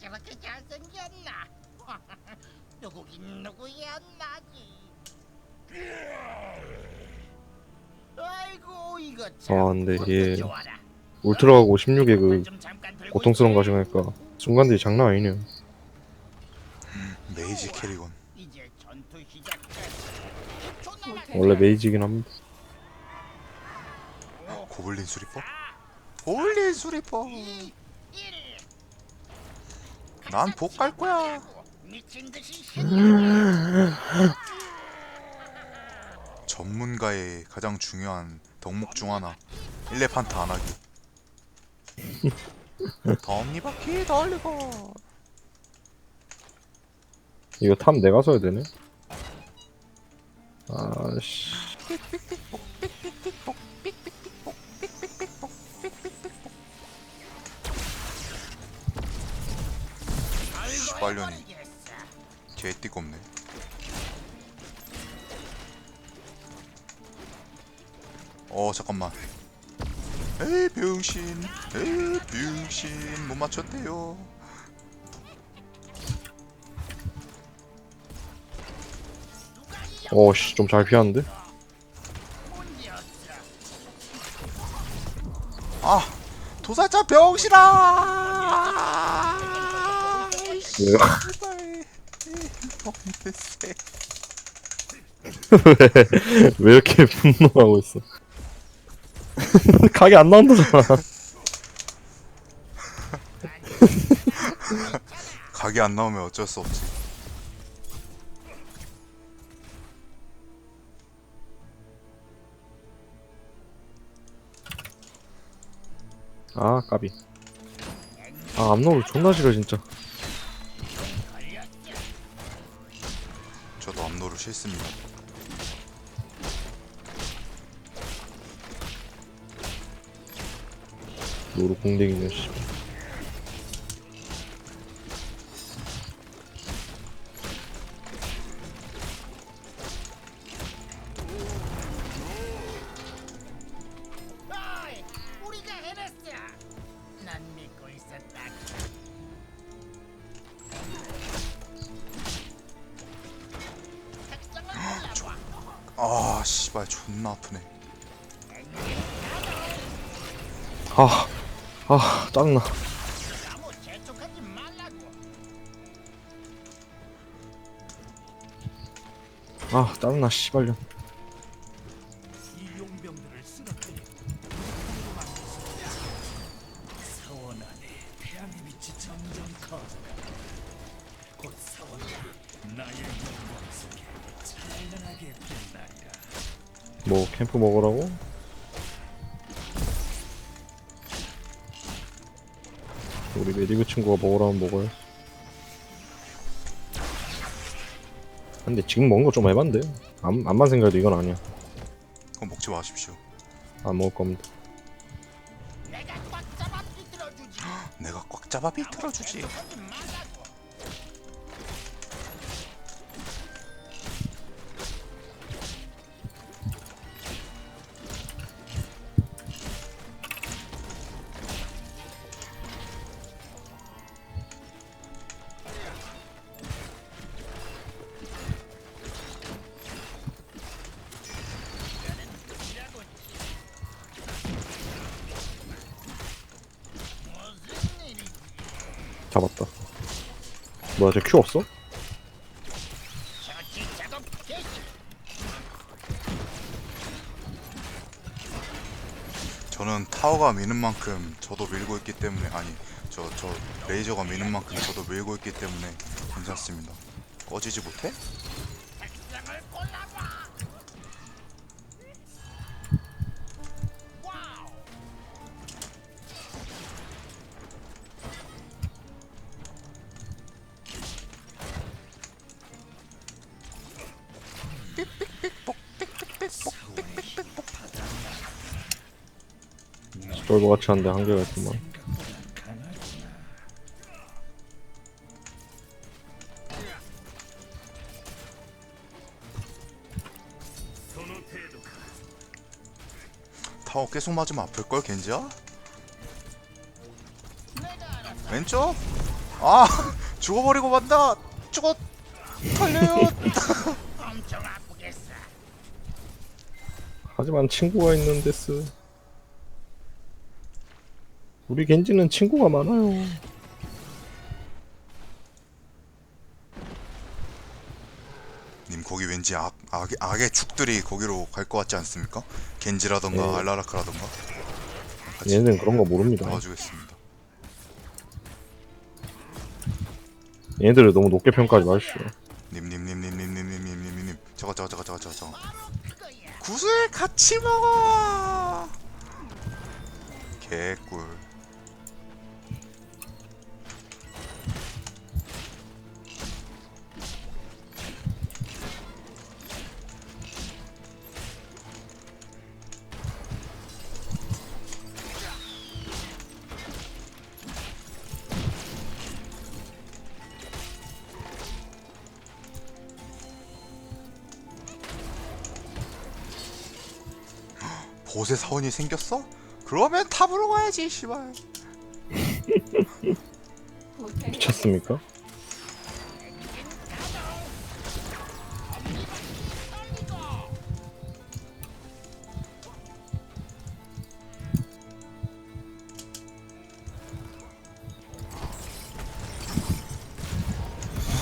저렇게 잘생겼나? 누구긴 누구야 나지. 아이고 이거 참. 아, 근데 이게 좋아라. 울트라하고 16의 그좀 잠깐 들고 고통스러운 있게. 과정이니까 순간들이 장난 아니네요. 메이지 캐리건 이제 전투 시작돼. 초 남았어. 원래 메이지긴 합니다. 오, 고블린 수리법? 사, 고블린 이, 일. 난 복 갈 거야. 전문가의 가장 중요한 덕목 중 하나 일레판타 안 하기 덤니바퀴 돌리고 이거 탑 내가 써야 되네. 아씨. 시발년이 개띠껍네. 어 잠깐만. 에이 병신. 에이 병신. 못 맞췄대요. 어씨 좀 잘 피하는데? 아 도살자 병신아 왜요? 왜, 왜 이렇게 분노하고 있어? 각이 안 나온다잖아. 각이 안 나오면 어쩔 수 없지 아 까비. 아 앞노를 존나 싫어 진짜. 암노를 싫습니다 노루 공댕이네 씨. 광 속에 찬란하게 빛나리라. 뭐 캠프 먹으라고? 우리 메디그 친구가 먹으라면 먹어요. 근데 지금 먹은 거 좀 해반데? 암, 암만 생각해도 이건 아니야. 그럼 먹지 마십시오 안 먹을 겁니다. 내가 꽉 잡아 비틀어주지. 뭐야 저큐 없어? 저는 타워가 미는 만큼 저도 밀고 있기 때문에 아니 저 저 레이저가 미는 만큼 저도 밀고 있기 때문에 괜찮습니다 꺼지지 못해? 쫄보 같이 하는데 한계가 있구만. 타워 계속 맞으면 아플걸 겐지야? 왼쪽? 아 죽어버리고 만다 죽어 아프겠어. 하지만 친구가 있는 데스. 우리 겐지는 친구가 많아요. 님 거기 왠지 악, 악, 악의 축들이 거기로 갈 것 같지 않습니까? 겐지라던가 네. 알라라크라던가 같이 얘네는 그런 거 모릅니다. 도와주겠습니다 얘네들을 너무 높게 평가하지 마십시오. 님님님님님님님님님님 저거 저거 저거 저거 저거 저거. 구슬 같이 먹어 개꿀 보세 사원이 생겼어? 그러면 탑으로 가야지 씨발 미쳤습니까?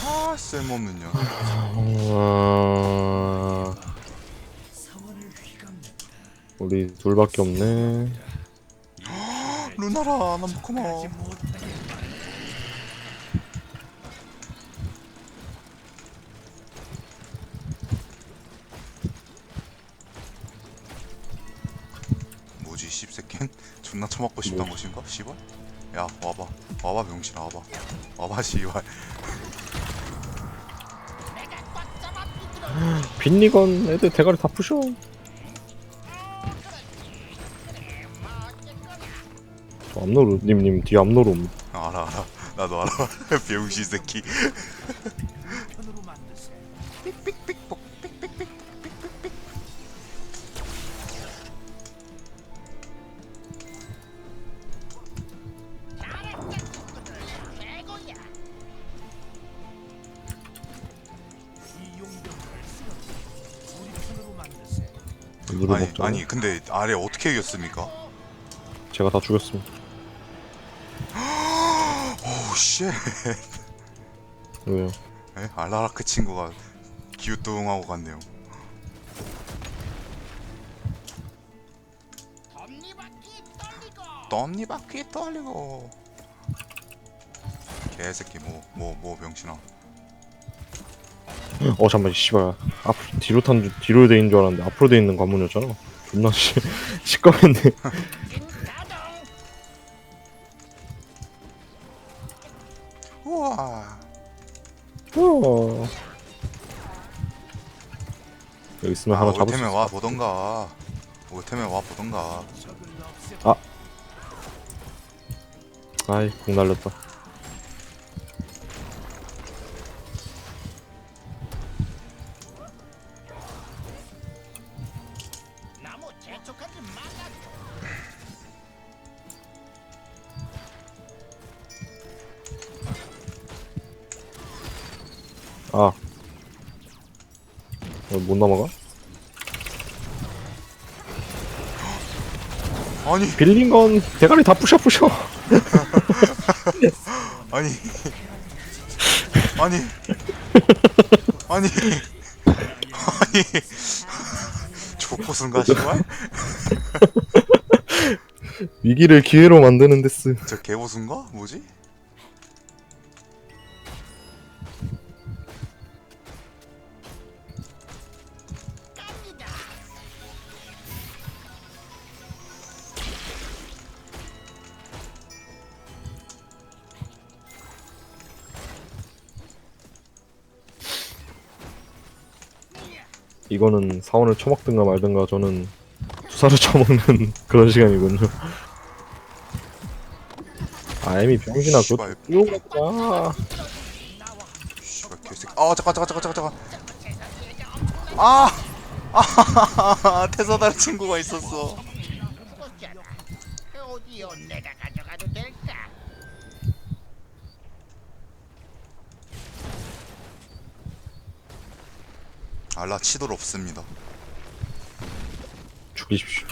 아 쓸모없는 년 우리 둘밖에 없네. 루나라 난 고마워 뭐지 씹새낀? 존나 처먹고 싶단 뭐. 것인가? 씨발? 야 와봐 와봐 병신아 와봐 와봐 씨발. 빈리건 애들 대가리 다 부셔. 저 앞노루 님님 뒤 앞노루 옵니다. 아, 알아 알아 나도 알아 병신 새끼 편으로 만드세. 잘했다 친구들. 최고야. 이 용병을 쓰러뜨리고 우리 편으로 만드세. 누루 아니 먹자. 아니 근데 아래 어떻게 이겼습니까? 제가 다 죽였습니다. 오쉣 왜요? 에? 알라라크 친구가 기우뚱하고 갔네요. 덤니바퀴 떨리고 개새끼 뭐뭐뭐 병신아 어 잠만 씨발 앞 뒤로 탄 줄- 뒤로 돼 있는 줄 알았는데 앞으로 돼 있는 관문이었잖아. 존나 씨 시꺼했네. 우와 어. 여기 있으면 아 하나 잡을 수 있어. 와 보던가 오테면 와 보던가 아이 공 날렸다. 못 넘어가? 아니. 빌린 건 대가리 다 부셔 부셔. 아니. 아니. 아니. 아니. 조코순가 씨발? 위기를 기회로 만드는 데스. 저 개보순가? 뭐지 이거는 사원을 처먹든가 말든가 저는 투사를 처먹는 그런 시간이군요. 아 에미 병신아 그것도 씨발. 뛰어갔다. 씨발 개새끼 아 잠깐 잠깐 잠깐 잠깐 잠깐 아! 아 테사달 친구가 있었어. 그 오디오 내가 가져가도 될까? 알라 치돌 없습니다. 죽이십시오.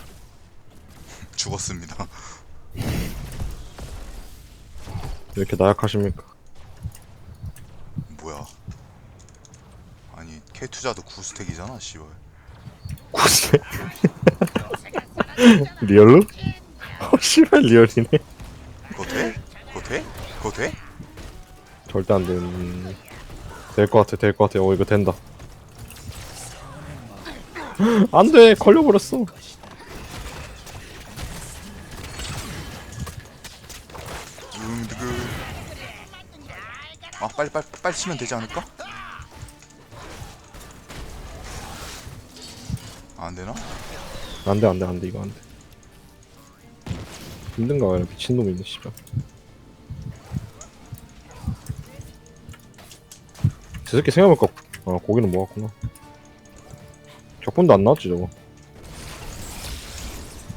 죽었습니다. 왜 이렇게 나약하십니까? 뭐야? 아니 K 투자도 9스택이잖아, 씨발. 구세 리얼로? 어 씨발 리얼이네. 그거 돼? 그거 돼? 그거 돼? 절대 안 되는. 될것 같아, 될 것 같아. 어 이거 된다. 안 돼, 걸려버렸어. 아 빨리 빨리 빨리 치면 되지 않을까? 안 되나? 안 돼, 안 돼, 안 돼, 이거 안 돼. 힘든가 봐요, 미친놈이 있네, 씨발. 저 새끼 생각해보니까, 아, 고기는 먹었구나. 적분도 안 나왔지, 저거.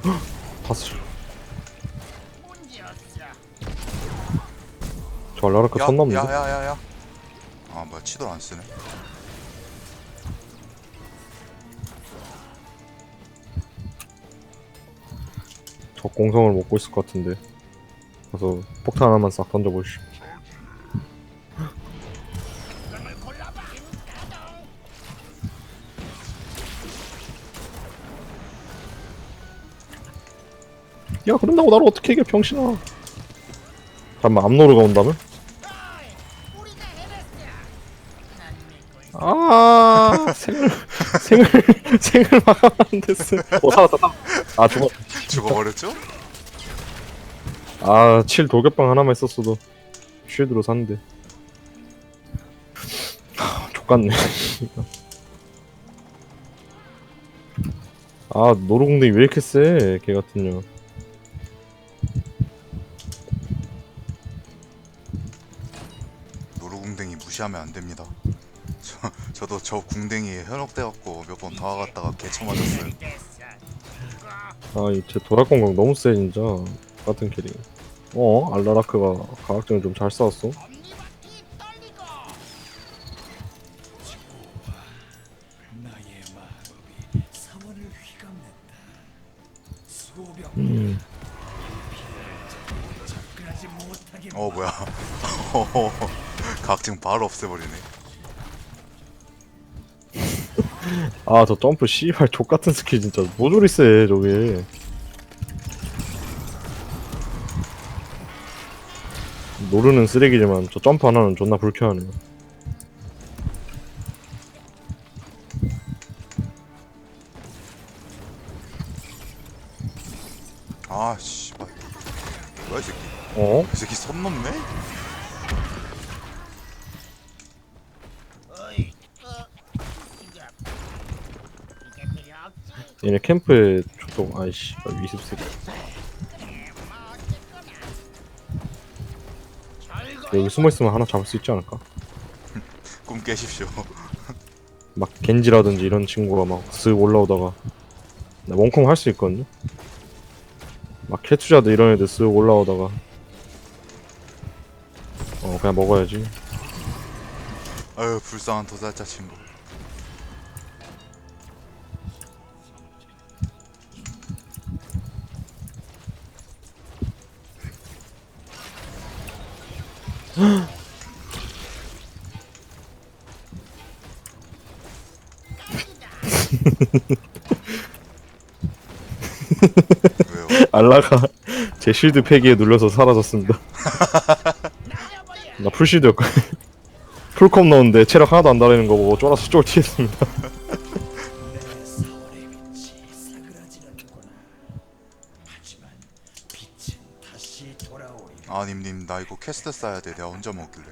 없어. 저 알라라크 선 넘는데? 야야야야. 아 뭐야 치돌 안 쓰네. 저 공성을 먹고 있을 것 같은데. 가서 폭탄 하나만 싹 던져보시오. 야, 그런다고 나를 어떻게 이겨, 병신아. 잠깐만, 암노르가 온다면? 아, 생을, 생을, 생을 막으면 안 됐어. 어, 살았다, 살았다. 아, 죽었 죽어버렸죠? 아, 7 돌격방 하나만 있었어도 쉴드로 샀는데. 하, 족같네. 아, 노루공댕이 왜 이렇게 세? 걔 같은 년. 무시하면 안 됩니다. 저 저도 저 궁댕이에 현혹돼갖고 몇번 다가갔다가 개쳐 맞았어요. 아, 이제 도락공각 너무 세, 진짜. 같은 캐릭. 어, 알라라크가 과학적으로 좀 잘. 수호병 음, 접근하지 못하게 어 뭐야? 각증 바로 없애버리네. 아, 저 점프 씨발 족같은 스킬 진짜 모조리 세, 저게. 노르는 쓰레기지만 저 점프 하나는 존나 불쾌하네요. 얘네 캠프에 초도 아이씨 위습 새끼. 그래. 뭐 어쨌거나. 절거. 여기 숨어 있으면 하나 잡을 수 있지 않을까? 꿈 깨십시오. 막 겐지라든지 이런 친구가 막 쓱 올라오다가 나 원콩 할 수 있거든요. 막 캐투자드 이런 애들 쓱 올라오다가 어 그냥 먹어야지. 아유 불쌍한 도살자 친구. 왜요? 알라가 제 실드 폐기에 눌려서 사라졌습니다. 나 풀실드였거든. 풀컵 넣었는데 체력 하나도 안 달리는 거 보고 쫄아서 쫄 튀했습니다. 내 사원의 빛이 사그라지는구나. 하지만 빛은 다시 돌아오리. 아 님님 나 이거 퀘스트 쌓아야 돼. 내가 혼자 먹길래.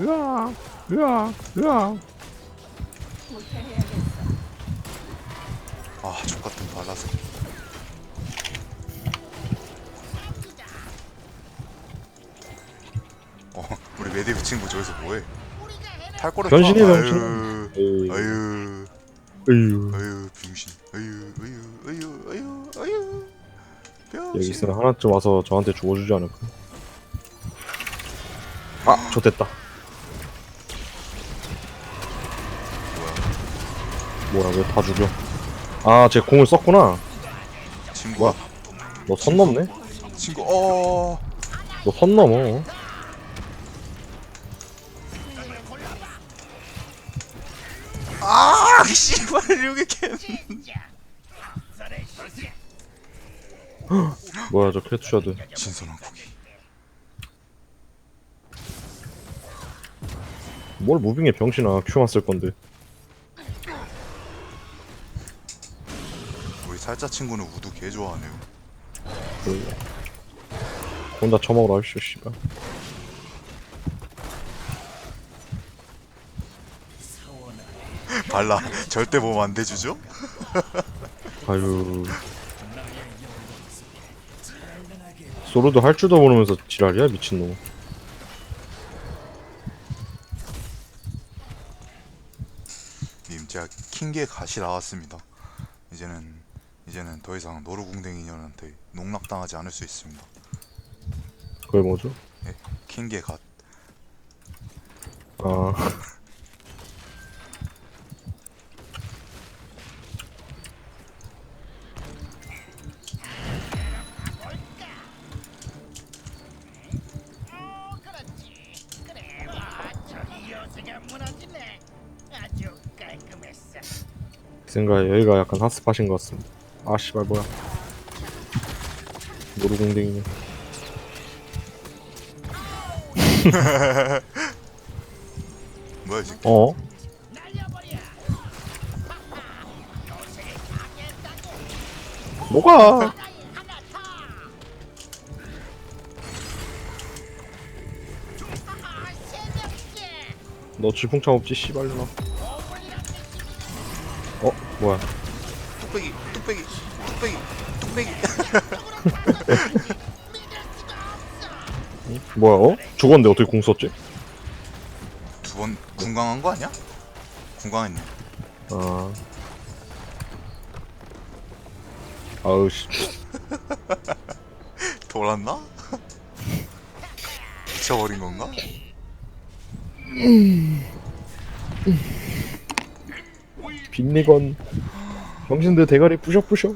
으아, 으아, 으 아. 아 족같은 발라서. 어 우리 메디브 친구 저기서 뭐해? 탈거를 변신해, 타. 변신. 아유 아유 으유. 아유 병신 아유 아유 아유 아유 아유 병신 여기 있으면 하나쯤 와서 저한테 죽어주지 않을까? 아, 좋됐다. 뭐야 왜 다 죽여 아쟤 공을 썼구나 친구 뭐야? 너 선 넘네? 친구 어 너 선 넘어 아, 씨발 여기 캔. 뭐야 저 캐투샤드 신선한 고기. 뭘 무빙에 병신아 큐만 쓸 건데 살짝 친구는 우드 개 좋아하네요. 그 혼자 처먹으러 하십시오 씨발 발라 절대 몸 안 대주죠? 아유 소르도 할 줄도 모르면서 지랄이야 미친놈 님 제가 킹게 갓이 나왔습니다. 이제는 이제는 더 이상 노루궁뎅이 년한테 농락당하지 않을 수 있습니다. 그게 뭐죠? 예, 킹게 갓. 아 어, 그렇지. 그래, 와, 저기 요새가 무너지네. 아주 깔끔했어. 그 생각에 여기가 약간 핫스팟인 것 같습니다 아 씨발 뭐야 노루공댕이네 뭐야 이 새끼? 어? 뭐가. 너 질풍창 없지 씨발려나 어? 뭐야 뚝배기, 뚝배기, 뚝배기, 뚝배기. 뭐야 어? 죽었는데 어떻게 궁 썼지? 두번 궁강한 거 아니야? 궁강했네. 아 아우 씨 돌았나? 미쳐버린 건가? 빈리건 병신들 대가리 부셔 부셔